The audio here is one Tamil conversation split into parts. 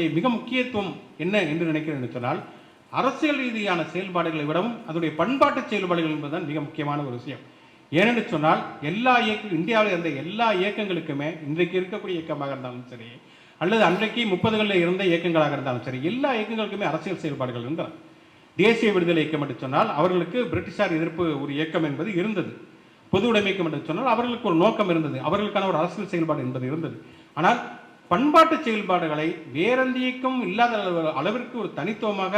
அதனுடைய மிக முக்கியத்துவம் என்ன என்று நினைக்கிறேன் என்று சொன்னால் அரசியல் ரீதியான செயல்பாடுகளை விடவும் அதனுடைய பண்பாட்டு செயல்பாடுகள் என்பதுதான் மிக முக்கியமான ஒரு விஷயம். ஏனென்று சொன்னால் எல்லா இயக்க இந்தியாவில் இருந்த எல்லா இயக்கங்களுக்குமே இன்றைக்கு இருக்கக்கூடிய இயக்கமாக இருந்தாலும் சரி அல்லது அன்றைக்கு முப்பதுகளில் இருந்த இயக்கங்களாக இருந்தாலும் சரி எல்லா இயக்கங்களுக்குமே அரசியல் செயல்பாடுகள் இருந்தன. தேசிய விடுதலை இயக்கம் என்று சொன்னால் அவர்களுக்கு பிரிட்டிஷார் எதிர்ப்பு ஒரு இயக்கம் என்பது இருந்தது. பொது உடைமை இயக்கம் என்று சொன்னால் அவர்களுக்கு ஒரு நோக்கம் இருந்தது. அவர்களுக்கான ஒரு அரசியல் செயல்பாடு என்பது இருந்தது. ஆனால் பண்பாட்டு செயல்பாடுகளை வேறந்தியக்கம் இல்லாத அளவிற்கு ஒரு தனித்துவமாக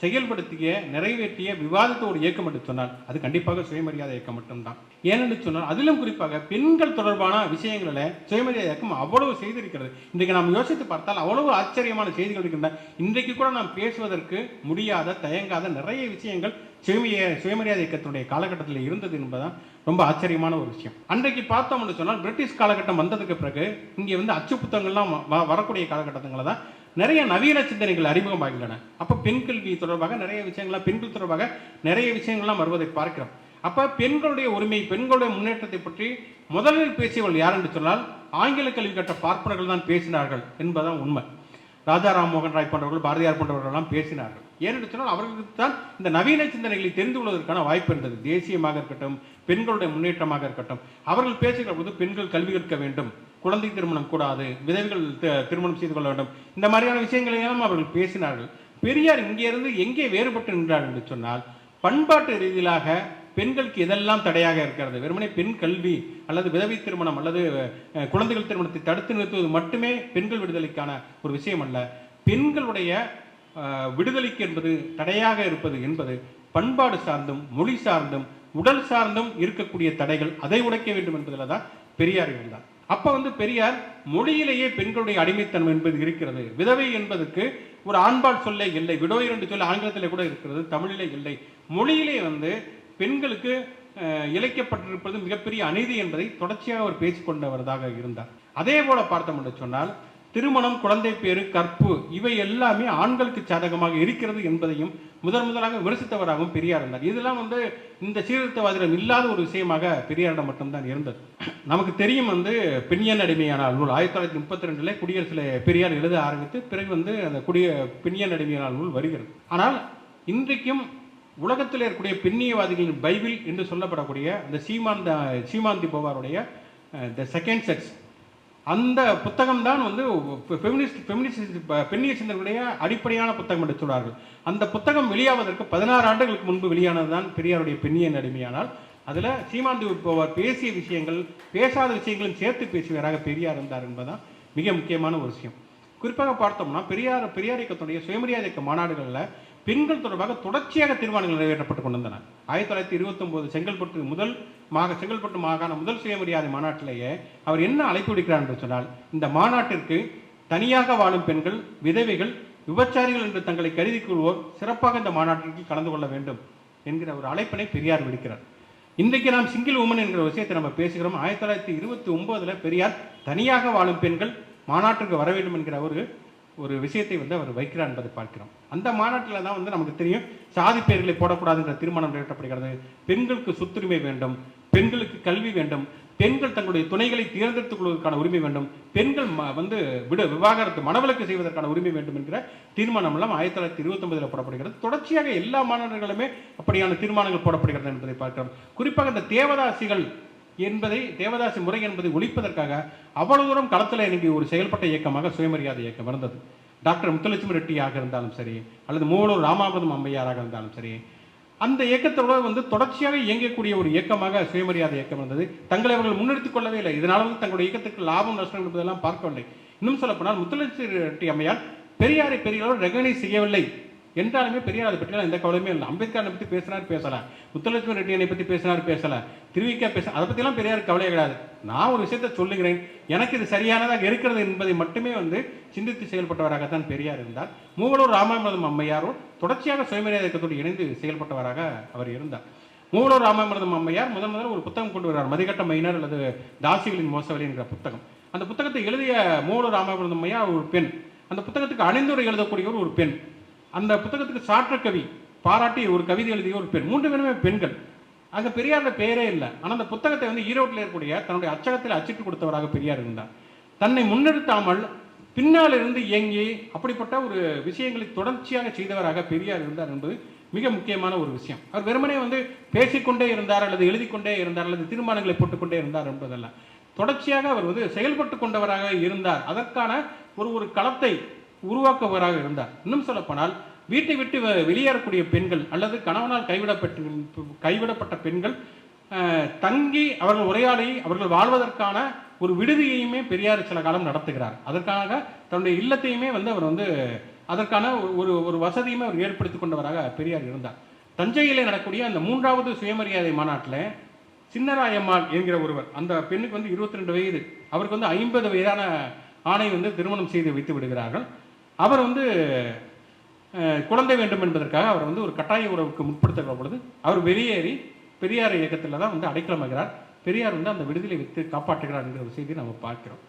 செயல்படுத்திய நிறைவேற்றிய விவாதத்தை ஒரு இயக்கம் என்று சொன்னால் அது கண்டிப்பாக சுயமரியாதை இயக்கம் மட்டும்தான். ஏனென்று சொன்னால் அதிலும் குறிப்பாக பெண்கள் தொடர்பான விஷயங்களில் சுயமரியாதை இயக்கம் அவ்வளவு செய்திருக்கிறது. இன்றைக்கு நாம் யோசித்து பார்த்தால் அவ்வளவு ஆச்சரியமான செய்திகள் இருக்கின்றன. இன்றைக்கு கூட நாம் பேசுவதற்கு முடியாத தயங்காத நிறைய விஷயங்கள் சுயமரிய சுயமரியாதை இயக்கத்தினுடைய காலகட்டத்தில் இருந்தது என்பதுதான் ரொம்ப ஆச்சரியமான ஒரு விஷயம். அன்றைக்கு பார்த்தோம்னு சொன்னால் பிரிட்டிஷ் காலகட்டம் வந்ததுக்கு பிறகு இங்கே வந்து அச்சு புத்தகங்கள்லாம் வ- வரக்கூடிய காலகட்டங்களில் தான் நிறைய நவீன சிந்தனைகள் அறிமுகமாகின்றன அப்போ பெண் கல்வி தொடர்பாக நிறைய விஷயங்கள்லாம் பெண்கள் தொடர்பாக நிறைய விஷயங்கள்லாம் வருவதை பார்க்கிறோம். அப்போ பெண்களுடைய உரிமை பெண்களுடைய முன்னேற்றத்தை பற்றி முதலில் பேசியவர்கள் யார் என்று சொன்னால் ஆங்கில கல்வி கட்ட பார்ப்பனர்கள் தான் பேசினார்கள் என்பதுதான் உண்மை. ராஜா ராம்மோகன் ராய் போன்றவர்கள் பாரதியார் போன்றவர்கள்லாம் பேசினார்கள். ஏனென்று சொன்னால் அவர்களுக்கு தான் இந்த நவீன சிந்தனைகளை தெரிந்து கொள்வதற்கான வாய்ப்பு இருந்தது. தேசியமாக இருக்கட்டும் பெண்களுடைய முன்னேற்றமாக இருக்கட்டும் அவர்கள் பேசுகிற போது பெண்கள் கல்வி கற்க வேண்டும். குழந்தை திருமணம் கூடாது விதவைகள் திருமணம் செய்து கொள்ள வேண்டும். இந்த மாதிரியான விஷயங்களையெல்லாம் அவர்கள் பேசினார்கள். பெரியார் இங்கிருந்து எங்கே வேறுபட்டு நின்றார் என்று சொன்னால் பண்பாட்டு ரீதியிலாக பெண்களுக்கு இதெல்லாம் தடையாக இருக்கிறது? வெறுமனே பெண் கல்வி அல்லது விதவை திருமணம் அல்லது குழந்தைகள் திருமணத்தை தடுத்து நிறுத்துவது மட்டுமே பெண்கள் விடுதலைக்கான ஒரு விஷயம் அல்ல. பெண்களுடைய விடுதலைக்கு என்பது தடையாக இருப்பது என்பது பண்பாடு சார்ந்தும் மொழி சார்ந்தும் உடல் சார்ந்தும் இருக்கக்கூடிய தடைகள் அதை உடைக்க வேண்டும் என்பதில் தான் பெரியார் இருந்தார். அப்ப வந்து பெரியார் மொழியிலேயே பெண்களுடைய அடிமைத்தன்மை என்பது இருக்கிறது. விதவை என்பதற்கு ஒரு ஆண்பால் சொல்லே இல்லை. விடோயர் என்று சொல்ல ஆங்கிலத்திலே கூட இருக்கிறது தமிழிலே இல்லை. மொழியிலே வந்து பெண்களுக்கு இழைக்கப்பட்டிருப்பது மிகப்பெரிய அநீதி என்பதை தொடர்ச்சியாக அவர் பேசிக்கொண்டவரதாக இருந்தார். அதே போல பார்த்தோம் என்று சொன்னால் திருமணம் குழந்தை பேரு கற்பு இவை எல்லாமே ஆண்களுக்கு சாதகமாக இருக்கிறது என்பதையும் முதன் முதலாக விமர்சித்தவராகவும் பெரியார் இருந்தார். இதெல்லாம் வந்து இந்த சீர்திருத்தவாதிடம் இல்லாத ஒரு விஷயமாக பெரியாரிடம் மட்டும்தான் இருந்தது. நமக்கு தெரியும் வந்து பெண்ணியன் அடிமையான நூல் ஆயிரத்தி தொள்ளாயிரத்தி முப்பத்தி ரெண்டுல குடியரசுல பெரியார் எழுத ஆரம்பித்து பிறகு வந்து அந்த குடிய பெண்ணியன் அடிமையான நூல் வருகிறது. ஆனால் இன்றைக்கும் உலகத்தில் இருக்கக்கூடிய பெண்ணியவாதிகளின் பைபிள் என்று சொல்லப்படக்கூடிய அந்த சீமாந்த சீமாந்தி போவாருடைய த செகண்ட் செக்ஸ் அந்த புத்தகம் தான் வந்து ஃபெமினிஸ்ட் ஃபெமினிஸ்ட் பெண்ணிய சிந்தனையுடைய அடிப்படையான புத்தகம் என்று சொல்வார்கள். அந்த புத்தகம் வெளியாவதற்கு பதினாறு ஆண்டுகளுக்கு முன்பு வெளியானது தான் பெரியாருடைய பெண்ணிய அடிமையானால் அதில் சீமாந்தி போவார் பேசிய விஷயங்கள் பேசாத விஷயங்களும் சேர்த்து பேசுவாராக பெரியார் இருந்தார் என்பதுதான் மிக முக்கியமான ஒரு விஷயம். குறிப்பாக பார்த்தோம்னா பெரியார் பெரியார் இயக்கத்துடைய சுயமரியாதை இயக்க மாநாடுகளில் பெண்கள் தொடர்பாக தொடர்ச்சியாக தீர்மானங்கள் நிறைவேற்றப்பட்டு கொண்டிருந்தன. ஆயிரத்தி தொள்ளாயிரத்தி இருபத்தொம்போது செங்கல்பட்டு முதல் மாக செங்கல்பட்டு மாகாண முதல் சுயமரியாதை மாநாட்டிலேயே அவர் என்ன அழைப்பு விடுக்கிறார் என்று சொன்னால் இந்த மாநாட்டிற்கு தனியாக வாழும் பெண்கள் விதவைகள் விபச்சாரிகள் என்று தங்களை கருதி கொள்வோர் சிறப்பாக இந்த மாநாட்டிற்கு கலந்து கொள்ள வேண்டும் என்கிற ஒரு அழைப்பினை பெரியார் விடுக்கிறார். இன்றைக்கு நாம் சிங்கிள் உமன் என்கிற விஷயத்தை நம்ம பேசுகிறோம். ஆயிரத்தி தொள்ளாயிரத்தி இருபத்தி ஒன்பதுல பெரியார் தனியாக வாழும் பெண்கள் மாநாட்டிற்கு வர வேண்டும் என்கிற ஒரு ஒரு விஷயத்தை வந்து அவர் வைக்கிறார் என்பதை பார்க்கிறோம். அந்த மாநாட்டில் தான் வந்து நமக்கு தெரியும் சாதி பெயர்களை போடக்கூடாதுங்கிற தீர்மானம் நிறைவேற்றப்படுகிறது. பெண்களுக்கு சொத்துரிமை வேண்டும் பெண்களுக்கு கல்வி வேண்டும் பெண்கள் தங்களுடைய துணைகளை தேர்ந்தெடுத்துக் கொள்வதற்கான உரிமை வேண்டும் பெண்கள் வந்து விட விவாகரத்து மனவிலக்கு செய்வதற்கான உரிமை வேண்டும் என்கிற தீர்மானம் எல்லாம் ஆயிரத்தி தொள்ளாயிரத்தி இருபத்தொன்பதில் போடப்படுகிறது. தொடர்ச்சியாக எல்லா மாநாடுகளுமே அப்படியான தீர்மானங்கள் போடப்படுகிறது என்பதை பார்க்கிறோம். குறிப்பாக இந்த தேவதாசிகள் என்பதை தேவதாசி முறை என்பதை ஒழிப்பதற்காக அவ்வளவு தூரம் களத்தில் இறங்கி ஒரு செயல்பட்ட இயக்கமாக சுயமரியாதை இயக்கம் இருந்தது. டாக்டர் முத்துலட்சுமி ரெட்டியாக இருந்தாலும் சரி அல்லது மூவலூர் ராமாபுரம் அம்மையாராக இருந்தாலும் சரி அந்த இயக்கத்தோட வந்து தொடர்ச்சியாக இயங்கக்கூடிய ஒரு இயக்கமாக சுயமரியாதை இயக்கம் இருந்தது. தங்களை அவர்கள் முன்னெடுத்துக் கொள்ளவே இல்லை. இதனால வந்து தங்களுடைய இயக்கத்துக்கு லாபம் நஷ்டம் என்பதெல்லாம் பார்க்கவில்லை. இன்னும் சொல்லப்போனால் முத்துலட்சுமி ரெட்டி அம்மையார் பெரியாரை பெரிய அளவில் ரெகனைஸ் செய்யவில்லை. என்றாலுமே பெரியார் அதை பற்றிலாம் எந்த கவலையுமே இல்லை. அம்பேத்கரை பற்றி பேசினார் பேசலை. முத்துலட்சுமி ரெட்டியனை பற்றி பேசினார் பேசலை. திருவிக்கா பேச அதை பற்றிலாம் பெரியார் கவலையே கிடையாது. நான் ஒரு விஷயத்த சொல்லுகிறேன். எனக்கு இது சரியானதாக இருக்கிறது என்பதை மட்டுமே வந்து சிந்தித்து செயல்பட்டவராகத்தான் பெரியார் இருந்தார். மூவலூர் ராமாமிரதம் அம்மையாரும் தொடர்ச்சியாக சுயமரியாதை இயக்கத்தோடு இணைந்து செயல்பட்டவராக அவர் இருந்தார். மூவலூர் ராமாமிரதம் அம்மையார் முதன் முதல்ல ஒரு புத்தகம் கொண்டு வருவார் மதிகட்ட மைனர் அல்லது தாசிகளின் மோசவலி என்கிற புத்தகம். அந்த புத்தகத்தை எழுதிய மூவலூர் ராமாமிரதம் அம்மையார் ஒரு பெண். அந்த புத்தகத்துக்கு அணிந்துரை எழுதக்கூடியவர் ஒரு பெண். அந்த புத்தகத்துக்கு சாற்ற கவி பாராட்டி ஒரு கவிதை எழுதிய ஒரு பெண். மூன்று பேருமே பெண்கள். அங்க பெரியார்ல பெயரே இல்லை. ஆனால் அந்த புத்தகத்தை வந்து ஈரோட்டில் இருக்கக்கூடிய தன்னுடைய அச்சகத்தில் அச்சிட்டு கொடுத்தவராக பெரியார் இருந்தார். தன்னை முன்னெடுத்தாமல் பின்னால் இருந்து இயங்கி அப்படிப்பட்ட ஒரு விஷயங்களை தொடர்ச்சியாக செய்தவராக பெரியார் இருந்தார் என்பது மிக முக்கியமான ஒரு விஷயம். அவர் வெறுமனே வந்து பேசிக்கொண்டே இருந்தார் அல்லது எழுதி கொண்டே இருந்தார் அல்லது தீர்மானங்களை போட்டுக்கொண்டே இருந்தார் என்பதல்ல. தொடர்ச்சியாக அவர் வந்து செயல்பட்டு கொண்டவராக இருந்தார். அதற்கான ஒரு ஒரு களத்தை உருவாக்குவராக இருந்தார். இன்னும் சொல்லப்போனால் வீட்டை விட்டு வெளியேறக்கூடிய பெண்கள் அல்லது கணவனால் கைவிடப்பட்டு கைவிடப்பட்ட பெண்கள் தங்கி அவர்கள் உரையாடி அவர்கள் வாழ்வதற்கான ஒரு விடுதியையுமே பெரியார் சில காலம் நடத்துகிறார். அதற்காக தன்னுடைய இல்லத்தையுமே வந்து அவர் வந்து அதற்கான ஒரு- ஒரு ஒரு வசதியுமே அவர் ஏற்படுத்தி கொண்டவராக பெரியார் இருந்தார். தஞ்சையிலே நடக்கக்கூடிய அந்த மூன்றாவது சுயமரியாதை மாநாட்டில் சின்னராயம்மாள் என்கிற ஒருவர் அந்த பெண்ணுக்கு வந்து 22 வயது அவருக்கு வந்து ஐம்பது வயதான ஆணை வந்து திருமணம் செய்து வைத்து விடுகிறார்கள். அவர் வந்து குழந்தை வேண்டும் என்பதற்காக அவர் வந்து ஒரு கட்டாய உறவுக்கு முற்படுத்துகிற பொழுது அவர் வெளியேறி பெரியார் இயக்கத்தில் தான் வந்து அடைக்கலமாகிறார். பெரியார் வந்து அந்த விடுதலை வைத்து காப்பாற்றுகிறார் என்கிற ஒரு செய்தியை நம்ம பார்க்கிறோம்.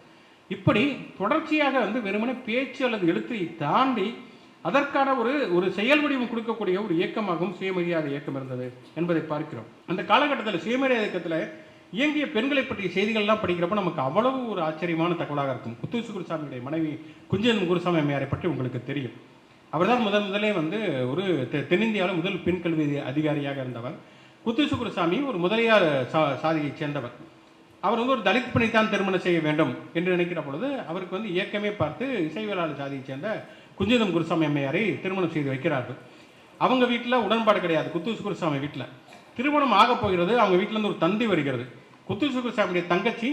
இப்படி தொடர்ச்சியாக வந்து வெறுமனே பேச்சு அல்லது எழுத்தை தாண்டி அதற்கான ஒரு ஒரு செயல் வடிவம் கொடுக்கக்கூடிய ஒரு இயக்கமாகவும் சுயமரியாதை இயக்கம் இருந்தது என்பதை பார்க்கிறோம். அந்த காலகட்டத்தில் சுயமரியாதை இயக்கத்தில் இயங்கிய பெண்களை பற்றிய செய்திகள்லாம் படிக்கிறப்ப நமக்கு அவ்வளவு ஒரு ஆச்சரியமான தகவலாக இருக்கும். குத்துசு குருசாமியுடைய மனைவி குஞ்சன் குருசாமி அம்மையாரை பற்றி உங்களுக்கு தெரியும். அவர்தான் முதன் முதலே வந்து ஒரு தென்னிந்தியாவில் முதல் பெண் கல்வி அதிகாரியாக இருந்தவர். குத்துசு குருசாமி ஒரு முதலியார் சா சாதியைச் சேர்ந்தவர். அவர் வந்து ஒரு தலித் பெண்ணைத்தான் திருமணம் செய்ய வேண்டும் என்று நினைக்கிற பொழுது அவருக்கு வந்து இயக்கமே பார்த்து இசைவியலாளர் சாதியைச் சேர்ந்த குஞ்சிதம் குருசாமி அம்மையாரை திருமணம் செய்து வைக்கிறார்கள். அவங்க வீட்டில் உடன்பாடு கிடையாது. குத்துசு குருசாமி வீட்டில் திருமணம் ஆக போகிறது. அவங்க வீட்டிலேருந்து ஒரு தந்தி வருகிறது. குத்தூசு குருசாமியுடைய தங்கச்சி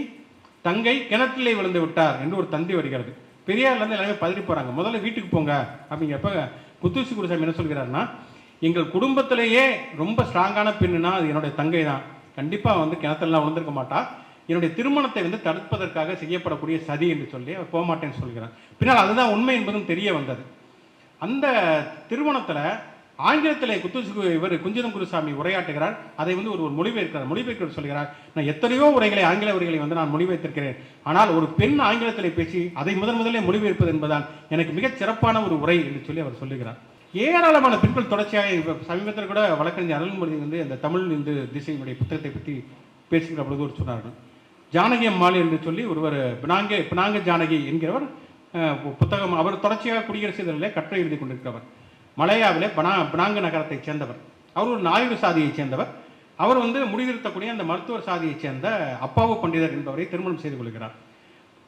தங்கை கிணற்றிலே விழுந்து விட்டார் என்று ஒரு தந்தி வருகிறது. பெரியார்லேருந்து எல்லாமே பதறி போகிறாங்க முதல்ல வீட்டுக்கு போங்க அப்படிங்கிறப்ப குத்தூசு குருசாமி என்ன சொல்கிறாருன்னா எங்கள் குடும்பத்திலேயே ரொம்ப ஸ்ட்ராங்கான பெண்ணுனா அது என்னுடைய தங்கை தான் கண்டிப்பாக வந்து கிணத்துலலாம் விழுந்திருக்க மாட்டா. என்னுடைய திருமணத்தை வந்து தடுப்பதற்காக செய்யப்படக்கூடிய சதி என்று சொல்லி அவர் போக மாட்டேன்னு சொல்கிறார். பின்னால் அதுதான் உண்மை என்பதும் தெரிய வந்தது. அந்த திருமணத்தில் ஆங்கிலத்திலே குத்துசு இவர் குஞ்சிதம் குருசாமி உரையாற்றுகிறார். அதை வந்து ஒரு ஒரு மொழிபெயர்க்கிறார். மொழிபெயர்க்கிறார் சொல்கிறார். நான் எத்தனையோ உரைகளை ஆங்கில உரைகளை வந்து நான் மொழிபெயர்த்திருக்கிறேன். ஆனால் ஒரு பெண் ஆங்கிலத்திலே பேசி அதை முதன் முதலே மொழிபெயர்ப்பது என்பதால் எனக்கு மிகச் சிறப்பான ஒரு உரை என்று சொல்லி அவர் சொல்லுகிறார். ஏராளமான பெண்கள் தொடர்ச்சியாக சமீபத்தில் கூட வழக்கறிஞர் அருள்மொழி வந்து அந்த தமிழ் இந்து திசையினுடைய புத்தகத்தை பற்றி பேசுகிற பொழுது ஒரு சொன்னார்கள் ஜானகி அம்மாள் என்று சொல்லி ஒருவர் பினாங்க பினாங்க ஜானகி என்கிறவர் புத்தகம் அவர் தொடர்ச்சியாக குடியரசு இதழிலே கற்றை எழுதி கொண்டிருக்கிறவர். மலையாவிலே பனா பினாங்க நகரத்தைச் சேர்ந்தவர். அவர் ஒரு நாயுடு சாதியைச் சேர்ந்தவர். அவர் வந்து முடிதிருத்தக்கூடிய அந்த மருத்துவர் சாதியைச் சேர்ந்த அப்பாவு பண்டிதர் என்பவரை திருமணம் செய்து கொள்கிறார்.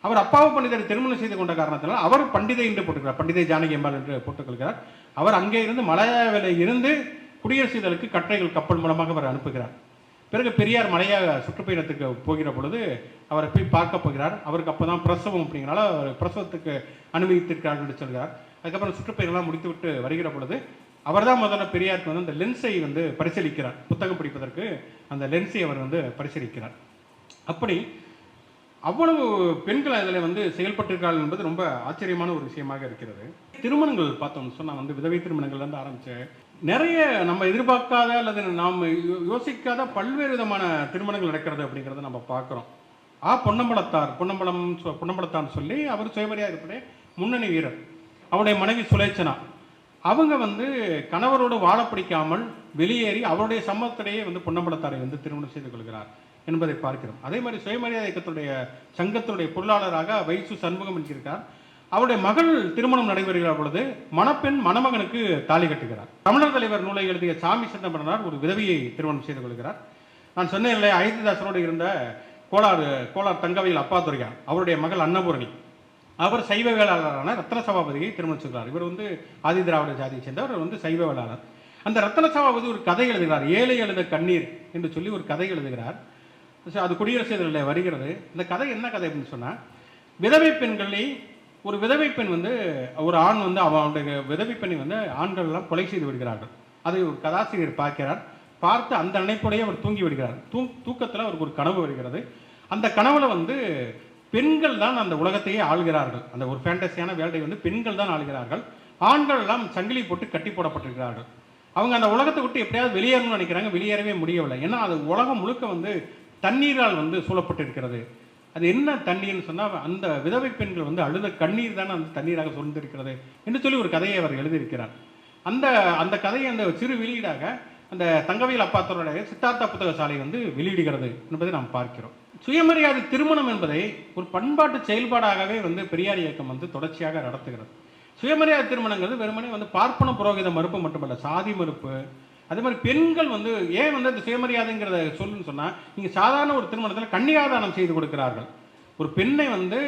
அவர் அப்பாவு பண்டிதரை திருமணம் செய்து கொண்ட காரணத்தினால் அவர் பண்டிதை என்று போட்டுக்கிறார். பண்டிதை ஜானகி அம்பாள் என்று போட்டுக்கொள்கிறார். அவர் அங்கே இருந்து மலையாவில் இருந்து குடியரசு இதழுக்கு கப்பல் மூலமாக அவர் அனுப்புகிறார். பிறகு பெரியார் மலையா சுற்றுப்பயணத்துக்கு போகிற பொழுது அவரை போய் பார்க்க போகிறார். அவருக்கு அப்போ தான் பிரசவம் அப்படிங்கிறனால அவர் பிரசவத்துக்கு அனுமதித்திருக்கிறார் என்று சொல்கிறார். அதுக்கப்புறம் சுற்றுப்பயணம்லாம் முடித்துவிட்டு வருகிற பொழுது அவர்தான் முதல்ல பெரியாருக்கு வந்து அந்த லென்ஸை வந்து பரிசீலிக்கிறார். புத்தகம் படிப்பதற்கு அந்த லென்ஸை அவர் வந்து பரிசீலிக்கிறார். அப்படி அவ்வளவு பெண்கள் அதில் வந்து செயல்பட்டிருக்கிறார்கள் என்பது ரொம்ப ஆச்சரியமான ஒரு விஷயமாக இருக்கிறது. திருமணங்கள் பார்த்தோம்னு சொன்னால் வந்து விதவை திருமணங்கள்லேருந்து ஆரம்பித்தேன் நிறைய நம்ம எதிர்பார்க்காத அல்லது நாம் யோசிக்காத பல்வேறு விதமான திருமணங்கள் நடக்கிறது அப்படிங்கிறத நம்ம பார்க்குறோம். ஆ பொன்னம்பலத்தார் பொன்னம்பலம் சொ- பொன்னம்பலத்தார்னு சொல்லி அவர் சுயமரியாதைப்படைய முன்னணி வீரர். அவருடைய மனைவி சுலேச்சனா. அவங்க வந்து கணவரோடு வாழ பிடிக்காமல் வெளியேறி அவருடைய சம்மத்திலேயே வந்து பொன்னம்பலத்தாரை வந்து திருமணம் செய்து கொள்கிறார் என்பதை பார்க்கிறோம். அதே மாதிரி சுயமரியாதை இயக்கத்துடைய சங்கத்துடைய பொருளாளராக வைசு சண்முகம் என்கிறார் அவருடைய மகள் திருமணம் நடைபெறுகிற பொழுது மணப்பெண் மணமகனுக்கு தாலி கட்டுகிறார். தமிழர் தலைவர் நூலை எழுதிய சாமி சிதம்பரனார் ஒரு விதவியை திருமணம் செய்து கொள்கிறார். நான் சொன்னேன் இல்லை அயோத்திதாசரோடு இருந்த கோலார் கோலார் தங்கவையில் அப்பாதுரையார் அவருடைய மகள் அன்னபூரணி. அவர் சைவ வேளாளரான ரத்ன சபாபதியை திருமணம் செய்கிறார். இவர் வந்து ஆதி திராவிட ஜாதியை சேர்ந்தவர் அவர் வந்து சைவ வேளாளர். அந்த ரத்ன சபாபதி ஒரு கதை எழுதுகிறார். ஏழை எழுத கண்ணீர் என்று சொல்லி ஒரு கதை எழுதுகிறார். அது குடியரசு இதழில் வருகிறது. இந்த கதை என்ன கதை அப்படின்னு சொன்னால் விதவை பெண்களை ஒரு விதவை பெண் வந்து ஒரு ஆண் வந்து அவனுடைய விதவை பெண்ணை வந்து ஆண்கள் எல்லாம் கொலை செய்து விடுகிறார்கள். அதை ஒரு கதாசிரியர் பார்க்கிறார். பார்த்து அந்த நினைப்புடைய அவர் தூங்கி விடுகிறார். தூ தூக்கத்தில் அவருக்கு ஒரு கனவு வருகிறது. அந்த கனவுல வந்து பெண்கள் தான் அந்த உலகத்தையே ஆள்கிறார்கள். அந்த ஒரு ஃபேண்டசியான வேல்டை வந்து பெண்கள் தான் ஆள்கிறார்கள். ஆண்கள் எல்லாம் சங்கிலி போட்டு கட்டி போடப்பட்டிருக்கிறார்கள். அவங்க அந்த உலகத்தை விட்டு எப்படியாவது வெளியேறணும்னு நினைக்கிறாங்க. வெளியேறவே முடியவில்லை. ஏன்னா அது உலகம் முழுக்க வந்து தண்ணீரால் வந்து சூழப்பட்டிருக்கிறது. அது என்ன தண்ணீர்னு சொன்னால் அந்த விதவை பெண்கள் வந்து அழுத கண்ணீர் தானே அந்த தண்ணீராக சூழ்ந்திருக்கிறது என்று சொல்லி ஒரு கதையை அவர் எழுதியிருக்கிறார். அந்த அந்த கதையை அந்த சிறு வெளியீடாக அந்த தங்கவியல் அப்பாத்தருடைய சித்தார்த்தா புத்தக சாலை வந்து வெளியிடுகிறது என்பதை நாம் பார்க்கிறோம். சுயமரியாதை திருமணம் என்பதை ஒரு பண்பாட்டு செயல்பாடாகவே வந்து பெரியார் இயக்கம் வந்து தொடர்ச்சியாக நடத்துகிறது. சுயமரியாதை திருமணங்கிறது வெறுமனே வந்து பார்ப்பன புரோகித மறுப்பு மட்டுமல்ல சாதி மறுப்பு. அதே மாதிரி பெண்கள் வந்து ஏன் வந்து அந்த சுயமரியாதைங்கிறத சொல்லுன்னு சொன்னால் நீங்கள் சாதாரண ஒரு திருமணத்தில் கன்னியாதானம் செய்து கொடுக்கிறார்கள். ஒரு பெண்ணை வந்து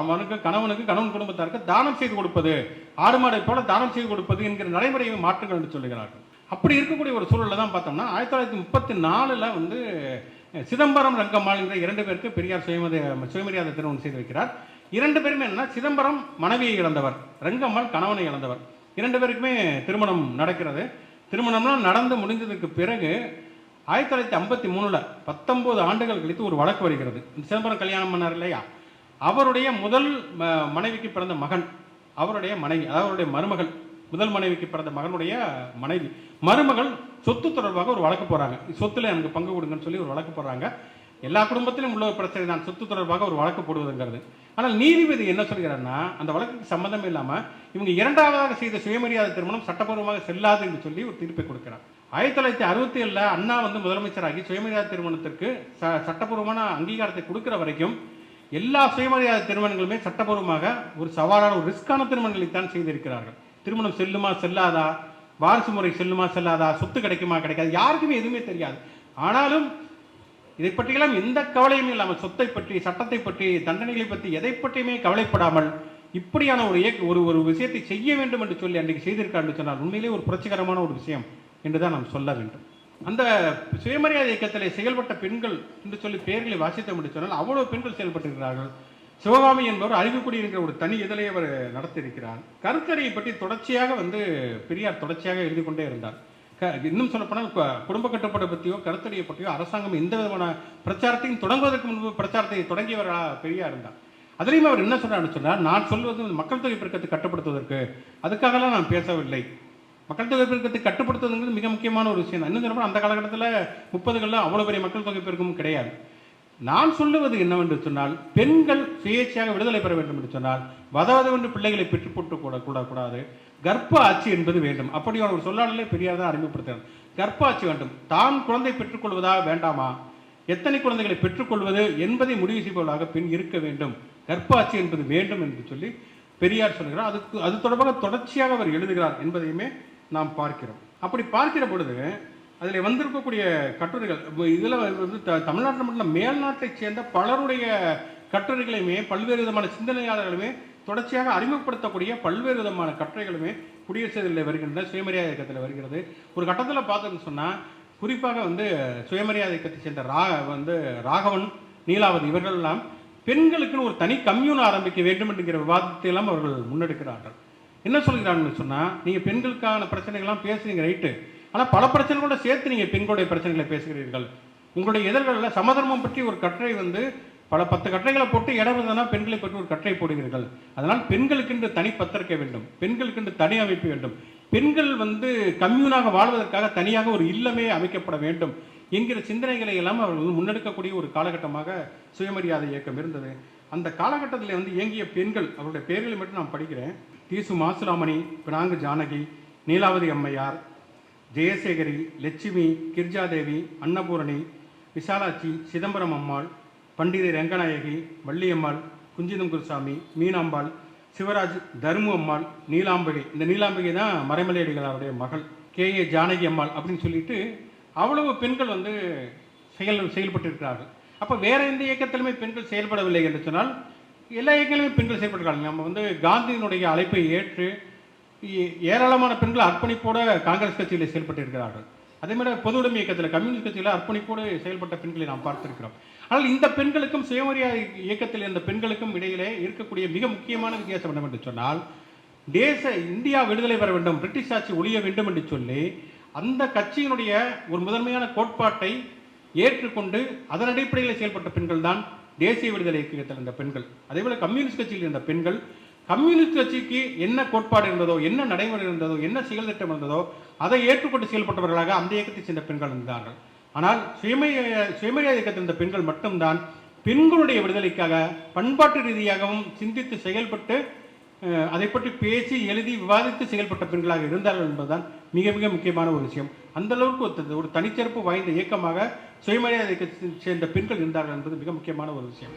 அவனுக்கு கணவனுக்கு கணவன் குடும்பத்தாருக்கு தானம் செய்து கொடுப்பது ஆடு மாடை போல தானம் செய்து கொடுப்பது என்கிற நடைமுறையை மாற்றுங்கள் என்று சொல்லுகிறார்கள். அப்படி இருக்கக்கூடிய ஒரு சூழலில் தான் பார்த்தோம்னா ஆயிரத்தி தொள்ளாயிரத்தி முப்பத்தி நாலில் வந்து சிதம்பரம் ரங்கம்மாள் என்ற இரண்டு பேருக்கு பெரியார் சுயமதி சுயமரியாதை திருமணம் செய்து வைக்கிறார். இரண்டு பேருமே என்னன்னா சிதம்பரம் மனைவியை இழந்தவர் ரங்கம்மாள் கணவனை இழந்தவர். இரண்டு பேருக்குமே திருமணம் நடக்கிறது. திருமணம்லாம் நடந்து முடிந்ததுக்கு பிறகு ஆயிரத்தி தொள்ளாயிரத்தி ஐம்பத்தி மூணில் பத்தொம்போது ஆண்டுகள் கழித்து ஒரு வழக்கு வருகிறது. இந்த சிதம்பரம் கல்யாணம் பண்ணார் இல்லையா? அவருடைய முதல் மனைவிக்கு பிறந்த மகன் அவருடைய மனைவி அதாவது அவருடைய மருமகள் முதல் மனைவிக்கு பிறந்த மகனுடைய மனைவி. மருமகள் சொத்து தொடர்பாக ஒரு வழக்கு போகிறாங்க சொத்துல எனக்கு பங்கு கொடுங்கன்னு சொல்லி ஒரு வழக்கு போடுறாங்க. எல்லா குடும்பத்திலும் உள்ள ஒரு பிரச்சனை தான். சொத்து தொடர்பாக ஒரு வழக்கு போடுவதுங்கிறது. ஆனால் நீதிபதி என்ன சொல்கிறாருன்னா அந்த வழக்குக்கு சம்மந்தம் இல்லாமல் இவங்க இரண்டாவதாக செய்த சுயமரியாதை திருமணம் சட்டப்பூர்வமாக செல்லாது என்று சொல்லி ஒரு தீர்ப்பை கொடுக்கிறார். ஆயிரத்தி தொள்ளாயிரத்தி அறுபத்தி ஏழில் அண்ணா வந்து முதலமைச்சராகி சுயமரியாதை திருமணத்திற்கு ச- சட்டப்பூர்வமான அங்கீகாரத்தை கொடுக்குற வரைக்கும் எல்லா சுயமரியாதை திருமணங்களுமே சட்டப்பூர்வமாக ஒரு சவாலான ஒரு ரிஸ்கான திருமணங்களை தான் செய்திருக்கிறார்கள். திருமணம் செல்லுமா செல்லாதா? வாரிசு முறை செல்லுமா செல்லாதா? சொத்து கிடைக்குமா கிடைக்காது? யாருக்குமே எதுவுமே தெரியாது. ஆனாலும் இதை பற்றியெல்லாம் எந்த கவலையும் இல்லாமல் சொத்தை பற்றி சட்டத்தை பற்றி தண்டனைகளை பற்றி எதை பற்றியுமே கவலைப்படாமல் இப்படியான ஒரு இயக்க ஒரு ஒரு விஷயத்தை செய்ய வேண்டும் என்று சொல்லி அன்றைக்கு செய்திருக்காருன்னு சொன்னால் உண்மையிலே ஒரு புரட்சிகரமான ஒரு விஷயம் என்று தான் நாம் சொல்ல வேண்டும். அந்த சுயமரியாதை இயக்கத்தில் செயல்பட்ட பெண்கள் என்று சொல்லி பெயர்களை வாசித்தோம் என்று சொன்னால் அவ்வளோ பெண்கள் செயல்பட்டிருக்கிறார்கள். சிவகாமி என்பவர் அழிவுக்குடி என்கிற ஒரு தனி இதழை அவர் நடத்தியிருக்கிறார். கருத்தறையை பற்றி தொடர்ச்சியாக வந்து பெரியார் தொடர்ச்சியாக எழுதி கொண்டே இருந்தார். க இன்னும் சொல்லப்போனால் குடும்ப கட்டுப்பாடு பற்றியோ கருத்தறையை பற்றியோ அரசாங்கம் எந்த விதமான பிரச்சாரத்தையும் தொடங்குவதற்கு முன்பு பிரச்சாரத்தை தொடங்கியவராக பெரியார் இருந்தார். அதுலேயும் அவர் என்ன சொல்றாருன்னு சொன்னார் நான் சொல்வது மக்கள் தொகை பெருக்கத்தை கட்டுப்படுத்துவதற்கு அதுக்காகலாம் நான் பேசவில்லை. மக்கள் தொகை பெருக்கத்தை கட்டுப்படுத்துவதுங்கிறது மிக முக்கியமான ஒரு விஷயம் தான். இன்னும் சொல்லப்போனால் அந்த காலகட்டத்தில் முப்பதுகளில் அவ்வளோ பெரிய மக்கள் தொகை பெருக்கமும் கிடையாது. நான் சொல்லுவது என்னவென்று சொன்னால் பெண்கள் சுயேட்சையாக விடுதலை பெற வேண்டும் என்று சொன்னால் வதவதவென்று பிள்ளைகளை பெற்றுப்பட்டு கூட கூடக்கூடாது கர்ப்ப ஆட்சி என்பது வேண்டும். அப்படியான ஒரு சொல்லாடலே பெரியார் தான் அறிமுகப்படுத்தினார். கர்ப்ப ஆட்சி வேண்டும். தான் குழந்தை பெற்றுக்கொள்வதா வேண்டாமா? எத்தனை குழந்தைகளை பெற்றுக்கொள்வது என்பதை முடிவு செய்பவர்களாக பெண் இருக்க வேண்டும். கர்ப்பாட்சி என்பது வேண்டும் என்று சொல்லி பெரியார் சொல்கிறார். அதுக்கு அது தொடர்பாக தொடர்ச்சியாக அவர் எழுதுகிறார் என்பதையுமே நாம் பார்க்கிறோம். அப்படி பார்க்கிற பொழுது அதில் வந்திருக்கக்கூடிய கட்டுரைகள். இதில் வந்து த தமிழ்நாட்டில் மட்டும் இல்ல, மேல்நாட்டைச் சேர்ந்த பலருடைய கட்டுரைகளையுமே பல்வேறு விதமான சிந்தனையாளர்களுமே தொடர்ச்சியாக அறிமுகப்படுத்தக்கூடிய பல்வேறு விதமான கட்டுரைகளுமே குடியரசில் வருகின்றன சுயமரியாதை இயக்கத்தில் வருகிறது. ஒரு கட்டத்தில் பார்த்தோம்னு சொன்னால் குறிப்பாக வந்து சுயமரியாதை இயக்கத்தை சேர்ந்த ரா வந்து ராகவன் நீலாவதி இவர்கள் எல்லாம் பெண்களுக்குன்னு ஒரு தனி கம்யூன் ஆரம்பிக்க வேண்டும் என்கிற விவாதத்தை எல்லாம் அவர்கள் முன்னெடுக்கிறார்கள். என்ன சொல்கிறாங்கன்னு சொன்னால் நீங்கள் பெண்களுக்கான பிரச்சனைகள்லாம் பேசுறீங்க ரைட்டு. ஆனால் பல பிரச்சனைகளோட சேர்த்து நீங்கள் பெண்களுடைய பிரச்சனைகளை பேசுகிறீர்கள். உங்களுடைய எதிர்களில் சமதர்மம் பற்றி ஒரு கட்டுரை வந்து பல பத்து கட்டுரைகளை போட்டு இடம் இருந்ததுன்னா பெண்களை பற்றி ஒரு கட்டுரை போடுகிறீர்கள் அதனால் பெண்களுக்கென்று தனி பத்திரிக்கை வேண்டும். பெண்களுக்கென்று தனி அமைப்பு வேண்டும். பெண்கள் வந்து கம்யூனாக வாழ்வதற்காக தனியாக ஒரு இல்லமே அமைக்கப்பட வேண்டும் என்கிற சிந்தனைகளை எல்லாம் அவர்கள் வந்து முன்னெடுக்கக்கூடிய ஒரு காலகட்டமாக சுயமரியாதை இயக்கம் இருந்தது. அந்த காலகட்டத்தில் வந்து இயங்கிய பெண்கள் அவருடைய பெயர்களை மட்டும் நான் படிக்கிறேன். தீசு மாசுராமணி பினாங்கு ஜானகி நீலாவதி அம்மையார் ஜெயசேகரி லட்சுமி கிர்ஜாதேவி அன்னபூரணி விசாலாட்சி சிதம்பரம் அம்மாள் பண்டிதை ரங்கநாயகி வள்ளியம்மாள் குஞ்சிதம் குருசாமி மீனாம்பாள் சிவராஜ் தர்மு அம்மாள் நீலாம்பிகை. இந்த நீலாம்பிகை தான் மறைமலையடிகளாருடைய மகள். கே. ஏ. ஜானகி அம்மாள் அப்படின்னு சொல்லிட்டு அவ்வளவு பெண்கள் வந்து செயல் செயல்பட்டிருக்கிறார்கள். அப்போ வேற எந்த இயக்கத்திலுமே பெண்கள் செயல்படவில்லை என்று சொன்னால் எல்லா இயக்கங்களுமே பெண்கள் செயல்பட்டிருக்காங்க நம்ம வந்து காந்தியினுடைய அழைப்பை ஏற்று ஏராளமான பெண்கள் அர்ப்பணிப்போட காங்கிரஸ் கட்சியில் செயல்பட்டிருக்கிறார்கள். அதே மாதிரி பொது உடைமை இயக்கத்தில் கம்யூனிஸ்ட் கட்சியில் அர்ப்பணிப்போடு செயல்பட்ட பெண்களை நாம் பார்த்திருக்கிறோம். ஆனால் இந்த பெண்களுக்கும் சுயமரியாதை இயக்கத்தில் இருந்த பெண்களுக்கும் இடையிலே இருக்கக்கூடிய மிக முக்கியமான வித்தியாசம் என்னவென்று சொன்னால் தேச இந்தியா விடுதலை பெற வேண்டும் பிரிட்டிஷ் ஆட்சி ஒழிய வேண்டும் என்று சொல்லி அந்த கட்சியினுடைய ஒரு முதன்மையான கோட்பாட்டை ஏற்றுக்கொண்டு அதன் அடிப்படையில் செயல்பட்ட பெண்கள் தான் தேசிய விடுதலை இயக்கத்தில் இருந்த பெண்கள். அதே போல கம்யூனிஸ்ட் கட்சியில் இருந்த பெண்கள் கம்யூனிஸ்ட் கட்சிக்கு என்ன கோட்பாடு இருந்ததோ என்ன நடைமுறை இருந்ததோ என்ன செயல் திட்டம் இருந்ததோ அதை ஏற்றுக்கொண்டு செயல்பட்டவர்களாக அந்த இயக்கத்தை சேர்ந்த பெண்கள் இருந்தார்கள். ஆனால் சுயமய சுயமரியாதை இயக்கத்தில் இருந்த பெண்கள் மட்டும்தான் பெண்களுடைய விடுதலைக்காக பண்பாட்டு ரீதியாகவும் சிந்தித்து செயல்பட்டு அதை பற்றி பேசி எழுதி விவாதித்து செயல்பட்ட பெண்களாக இருந்தார்கள் என்பதுதான் மிக மிக முக்கியமான ஒரு விஷயம். அந்த அளவுக்கு ஒரு ஒரு தனிச்சிறப்பு வாய்ந்த இயக்கமாக சுயமரியாதை இயக்கத்தை சேர்ந்த பெண்கள் இருந்தார்கள் என்பது மிக முக்கியமான ஒரு விஷயம்.